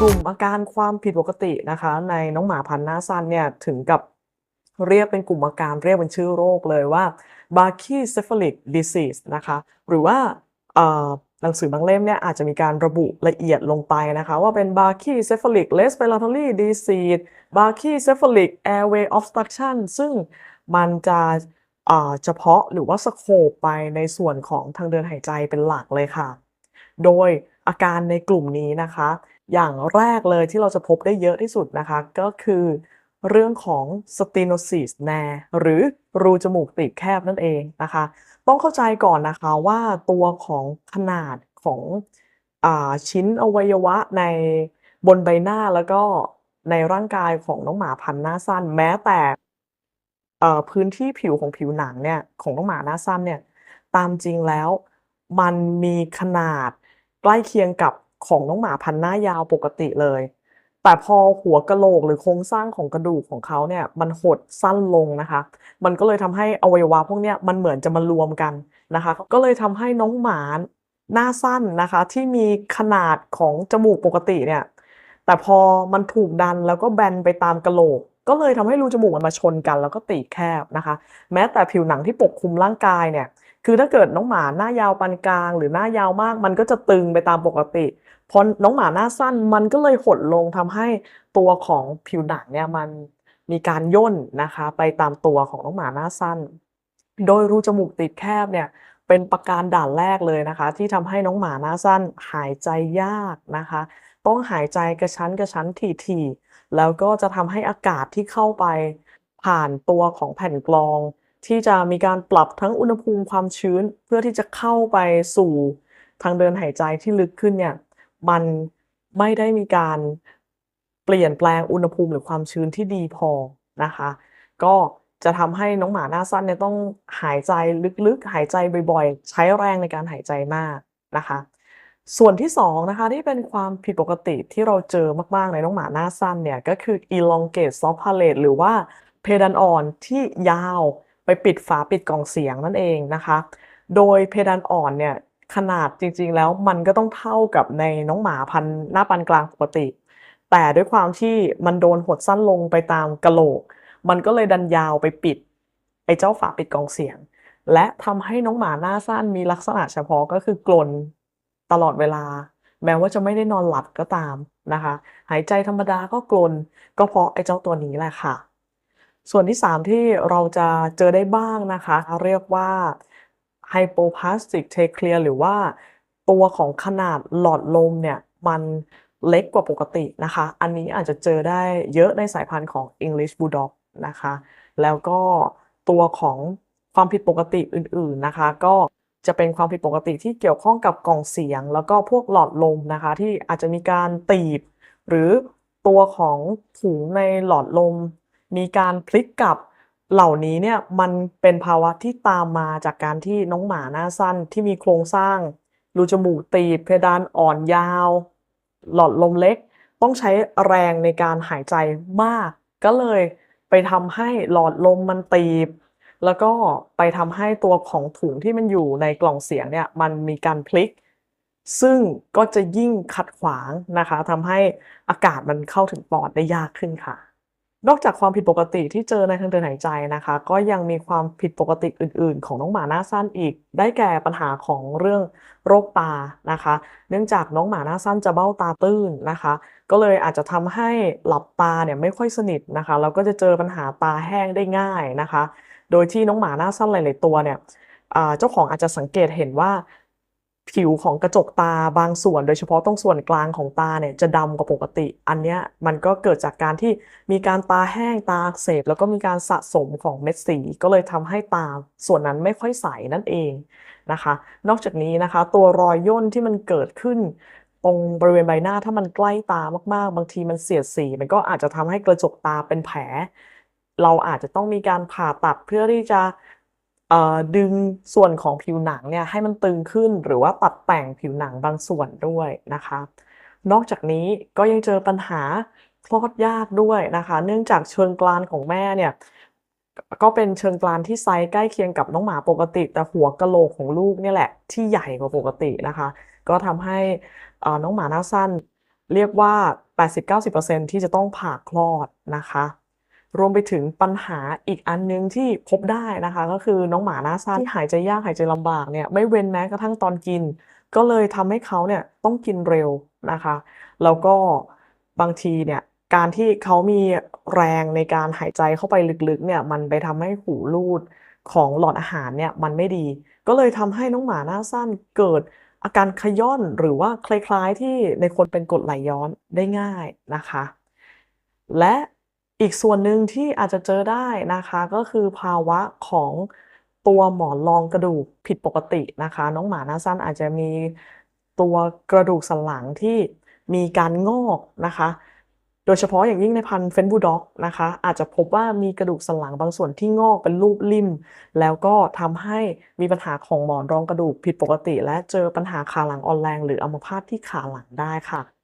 กลุ่มอาการความผิดปกตินะคะ ในน้องหมาพันธุ์หน้าสั้นเนี่ยถึงกับเรียกเป็นกลุ่มอาการเรียกเป็นชื่อโรคเลยว่า Brachycephalic disease นะคะ หรือว่าหนังสือบางเล่มเนี่ยอาจจะมีการระบุละเอียดลงไปนะคะ ว่าเป็น Brachycephalic respiratory disease Brachycephalic airway obstruction ซึ่งมันจะเอ่อเฉพาะหรือว่าสโคปไปในส่วนของทางเดินหายใจเป็นหลักเลยค่ะ โดยอาการในกลุ่มนี้นะคะ อย่างแรกเลยที่เราจะพบได้เยอะที่สุดนะคะ ก็คือเรื่องของ stenosis NAR หรือรูจมูกตีบแคบนั่นเองนะคะ ต้องเข้าใจก่อนนะคะว่าตัวของขนาดของอชิ้นอวัยวะในบนใบหน้าแล้วก็ในร่างกายของน้องหมาพันหน้าสั้น แม้แต่พื้นที่ผิวของผิวหนังเนี่ยของน้องหมาหน้าสั้นเนี่ยตามจริงแล้วมันมีขนาดใกล้เคียงกับ ของน้องหมาพันหน้ายาวปกติเลย แต่พอหัวกะโหลกหรือโครงสร้างของกระดูกของเขาเนี่ยมันหดสั้นลงนะคะ มันก็เลยทำให้อวัยวะพวกเนี้ยมันเหมือนจะมารวมกันนะคะ ก็เลยทำให้น้องหมาหน้าสั้นนะคะ ที่มีขนาดของจมูกปกติเนี่ยแต่พอมันถูกดันแล้วก็แบนไปตามกระโหลก ก็เลยทำให้รูจมูกมันมาชนกัน แล้วก็ตีแคบนะคะ แม้แต่ผิวหนังที่ปกคลุมร่างกายเนี่ย คือถ้าเกิดน้องหมาหน้ายาวปานกลาง หรือหน้ายาวมาก มันก็จะตึงไปตามปกติพอน้องหมาหน้าสั้นมันก็เลยหดลงทำให้ตัวของผิวหนังเนี่ยมันมีการย่นนะคะ ไปตามตัวของน้องหมาหน้าสั้น โดยรูจมูกตีบแคบเนี่ยเป็นประการด่านแรกเลยนะคะ ที่ทำให้น้องหมาหน้าสั้นหายใจยากนะคะ ต้องหายใจกระชั้นกระชั้นถี่ๆแล้วก็จะทำให้อากาศที่เข้าไปผ่านตัวของแผ่นกรอง ที่จะมีการปรับทั้งอุณหภูมิความชื้น เพื่อที่จะเข้าไปสู่ทางเดินหายใจที่ลึกขึ้นเนี่ยมันไม่ได้มีการเปลี่ยนแปลงอุณหภูมิหรือความชื้นที่ดีพอนะคะ ก็จะทำให้น้องหมาหน้าสั้นเนี่ยต้องหายใจลึกๆ หายใจบ่อยๆ ใช้แรงในการหายใจมากนะคะ ส่วนที่สองนะคะที่เป็นความผิดปกติที่เราเจอมากๆในน้องหมาหน้าสั้นเนี่ยก็คือ elongate soft palate หรือว่าเพดานอ่อนที่ยาว ไปปิดฝาปิดกล่องเสียงนั่นเองนะคะ โดยเพดานอ่อนเนี่ยขนาดจริงๆแล้วมันก็ต้องเท่ากับในน้องหมาพันหน้าปานกลางปกติ แต่ด้วยความที่มันโดนหดสั้นลงไปตามกะโหลก มันก็เลยดันยาวไปปิดไอ้เจ้าฝาปิดกล่องเสียง และทำให้น้องหมาหน้าสั้นมีลักษณะเฉพาะก็คือกลนตลอดเวลา แม้ว่าจะไม่ได้นอนหลับก็ตามนะคะ หายใจธรรมดาก็กลนก็เพราะไอ้เจ้าตัวนี้แหละค่ะ ส่วนที่ 3 ที่เราจะเจอได้บ้างนะคะ เรียกว่า hypoplastic trachea หรือว่าตัวของขนาดหลอดลมเนี่ยมันเล็กกว่าปกตินะคะ อันนี้อาจจะเจอได้เยอะในสายพันธุ์ของ English Bulldog นะคะ แล้วก็ตัวของความผิดปกติอื่นๆนะคะ ก็จะเป็นความผิดปกติที่เกี่ยวข้องกับกล่องเสียง แล้วก็พวกหลอดลมนะคะ ที่อาจจะมีการตีบ หรือตัวของถุงในหลอดลม มีการพลิกกลับเหล่านี้เนี่ยมันเป็นภาวะที่ตามมาจากการที่น้องหมาหน้าสั้นที่มีโครงสร้างรูจมูกตีบเพดานอ่อนยาว หลอดลมเล็ก ต้องใช้แรงในการหายใจมาก ก็เลยไปทำให้หลอดลมมันตีบ แล้วก็ไปทำให้ตัวของถุงที่มันอยู่ในกล่องเสียงเนี่ยมันมีการพลิก ซึ่งก็จะยิ่งขัดขวางนะคะทำให้อากาศมันเข้าถึงปอดได้ยากขึ้นค่ะ นอกจากความผิดปกติที่เจอในทางเดินหายใจนะคะ ก็ยังมีความผิดปกติอื่น ๆ ของน้องหมาหน้าสั้นอีก ได้แก่ปัญหาของเรื่องโรคตานะคะ เนื่องจากน้องหมาหน้าสั้นจะเบ้าตาตื้นนะคะ ก็เลยอาจจะทำให้หลับตาเนี่ยไม่ค่อยสนิทนะคะแล้วก็จะเจอปัญหาตาแห้งได้ง่ายนะคะ โดยที่น้องหมาหน้าสั้นหลาย ๆ ตัวเนี่ยเจ้าของอาจจะสังเกตเห็นว่า ผิวของกระจกตาบางส่วน โดยเฉพาะตรงส่วนกลางของตาเนี่ยจะดำกว่าปกติ อันเนี้ยมันก็เกิดจากการที่มีการตาแห้งตาอักเสบแล้วก็มีการสะสมของเม็ดสี ก็เลยทำให้ตาส่วนนั้นไม่ค่อยใสนั่นเองนะคะ นอกจากนี้นะคะ ตัวรอยย่นที่มันเกิดขึ้นตรงบริเวณใบหน้าถ้ามันใกล้ตามากๆ บางทีมันเสียดสี มันก็อาจจะทำให้กระจกตาเป็นแผล เราอาจจะต้องมีการผ่าตัดเพื่อที่จะ ดึงส่วนของผิวหนังเนี่ยให้มันตึงขึ้นหรือว่าตัดแต่งผิวหนังบางส่วนด้วยนะคะ นอกจากนี้ก็ยังเจอปัญหาคลอดยากด้วยนะคะ เนื่องจากเชิงกรานของแม่เนี่ยก็เป็นเชิงกรานที่ไซส์ใกล้เคียงกับน้องหมาปกติ แต่หัวกะโหลกของลูกเนี่ยแหละที่ใหญ่กว่าปกตินะคะ ก็ทำให้น้องหมาหน้าสั้น เรียกว่า 80-90%ที่จะต้องผ่าคลอดนะคะ รวมไปถึงปัญหาอีกอันหนึ่งที่พบได้นะคะ ก็คือน้องหมาหน้าสั้นที่หายใจยากหายใจลำบากเนี่ยไม่เว้นแม้กระทั่งตอนกิน ก็เลยทำให้เขาเนี่ยต้องกินเร็วนะคะ แล้วก็บางทีเนี่ยการที่เขามีแรงในการหายใจเข้าไปลึกๆเนี่ยมันไปทำให้หูรูดของหลอดอาหารเนี่ยมันไม่ดี ก็เลยทำให้น้องหมาหน้าสั้นเกิดอาการขย้อนหรือว่าคล้ายๆที่ในคนเป็นกรดไหลย้อนได้ง่ายนะคะ และ อีกส่วนหนึ่งที่อาจจะเจอได้นะคะก็คือภาวะของตัวหมอนรองกระดูกผิดปกตินะคะ น้องหมาหน้าสั้นอาจจะมีตัวกระดูกสันหลังที่มีการงอกนะคะ โดยเฉพาะอย่างยิ่งในพันธุ์เฟนบูด็อกนะคะ อาจจะพบว่ามีกระดูกสันหลังบางส่วนที่งอกเป็นรูปลิ่ม แล้วก็ทำให้มีปัญหาของหมอนรองกระดูกผิดปกติ และเจอปัญหาขาหลังอ่อนแรง หรืออัมพาตที่ขาหลังได้ค่ะ